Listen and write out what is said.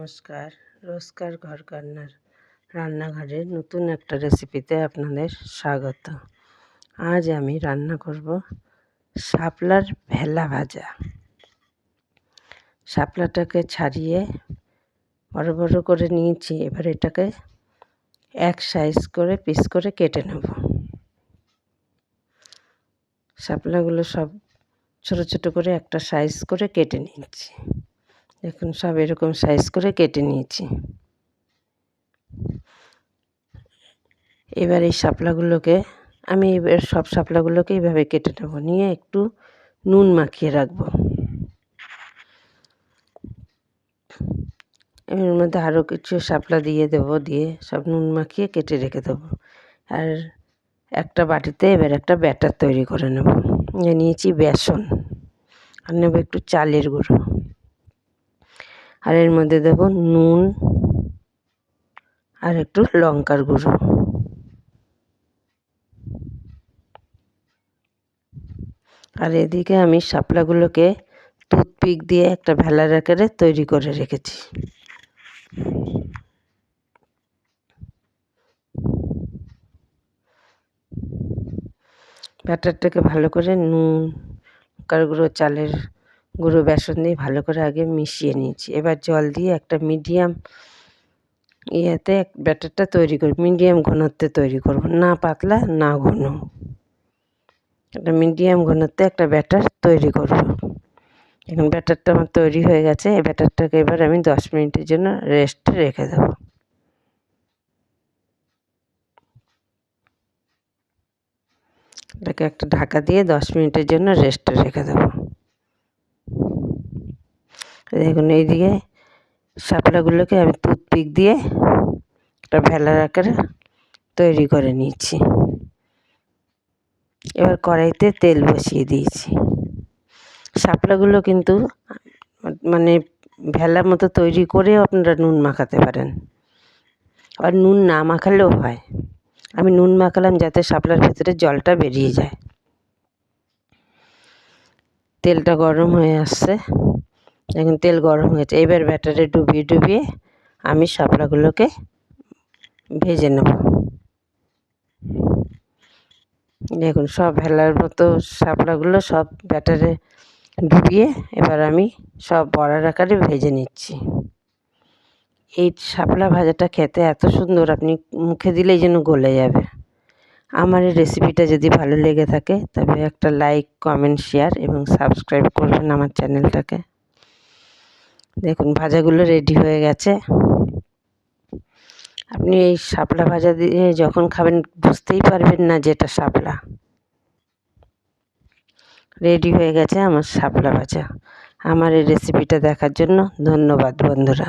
নমস্কার, রোজকার ঘর কান্নার রান্নাঘরের নতুন একটা রেসিপিতে আপনাদের স্বাগত। আজ আমি রান্না করব শাপলার ভেলা ভাজা। শাপলাটাকে ছাড়িয়ে বড় বড় করে নিয়েছি, এবার এটাকে এক সাইজ করে পিস করে কেটে নেব। শাপলাগুলো সব ছোট ছোট করে একটা সাইজ করে কেটে নিচ্ছি। এখন সব এরকম সাইজ করে কেটে নিয়েছি। এবার এই শাপলাগুলোকে আমি এবার সব শাপলাগুলোকে এইভাবে কেটে নেব। নিয়ে একটু নুন মাখিয়ে রাখব। এর মধ্যে আরও কিছু শাপলা দিয়ে দেব, দিয়ে সব নুন মাখিয়ে কেটে রেখে দেবো। আর একটা বাটিতে এবার একটা ব্যাটার তৈরি করে নেব। নিয়েছি বেসন। আর নেব একটু চালের গুঁড়ো। আর এর মধ্যে দেবো নুন আর একটু লঙ্কার গুঁড়ো। আর এদিকে আমি শাপলাগুলোকে টুথপিক দিয়ে একটা ভেলার আকারে তৈরি করে রেখেছি। ব্যাটারটাকে ভালো করে নুন, লঙ্কার গুঁড়ো, চালের গুঁড়ো বেসন দিয়ে ভালো করে আগে মিশিয়ে নিয়েছি। এবার জল দিয়ে একটা মিডিয়াম ইয়েতে ব্যাটারটা তৈরি করি মিডিয়াম ঘনত্বে তৈরি করব। না পাতলা, না ঘন। একটা মিডিয়াম ঘনত্বে একটা ব্যাটার তৈরি করব। এখন ব্যাটারটা আমার তৈরি হয়ে গেছে, এই ব্যাটারটাকে এবার আমি দশ মিনিটের জন্য রেস্টে রেখে দেবো। এটাকে একটা ঢাকা দিয়ে দশ মিনিটের জন্য রেস্টে রেখে দেবো। দেখুন, এইদিকে শাপলাগুলোকে আমি টুথপিক দিয়ে একটা ভেলার আকারে তৈরি করে নিয়েছি এবার কড়াইতে তেল বসিয়ে দিয়েছি। শাপলাগুলো কিন্তু মানে ভেলার মতো তৈরি করেও আপনারা নুন মাখাতে পারেন। আর নুন না মাখালেও হয়। আমি নুন মাখালাম যাতে শাপলার ভেতরে জলটা বেরিয়ে যায়। তেলটা গরম হয়ে আসছে। এখন তেল গরম হয়েছে এবার ব্যাটারে ডুবিয়ে ডুবিয়ে আমি শাপলাগুলোকে ভেজে নেব। দেখুন, সব ভেলার মতো শাপলাগুলো সব ব্যাটারে ডুবিয়ে এবার আমি সব বড়ার আকারে ভেজে নিচ্ছি। এই শাপলা ভাজাটা খেতে এত সুন্দর, আপনি মুখে দিলেই যেন গলে যাবে। আমার এই রেসিপিটা যদি ভালো লেগে থাকে, তবে একটা লাইক, কমেন্ট, শেয়ার এবং সাবস্ক্রাইব করবেন আমার চ্যানেলটাকে। দেখুন, ভাজাগুলো রেডি হয়ে গেছে। আপনি এই শাপলা ভাজা দিয়ে যখন খাবেন, বুঝতেই পারবেন না যেটা শাপলা। রেডি হয়ে গেছে আমার শাপলা ভাজা। আমার এই রেসিপিটা দেখার জন্য ধন্যবাদ, বন্ধুরা।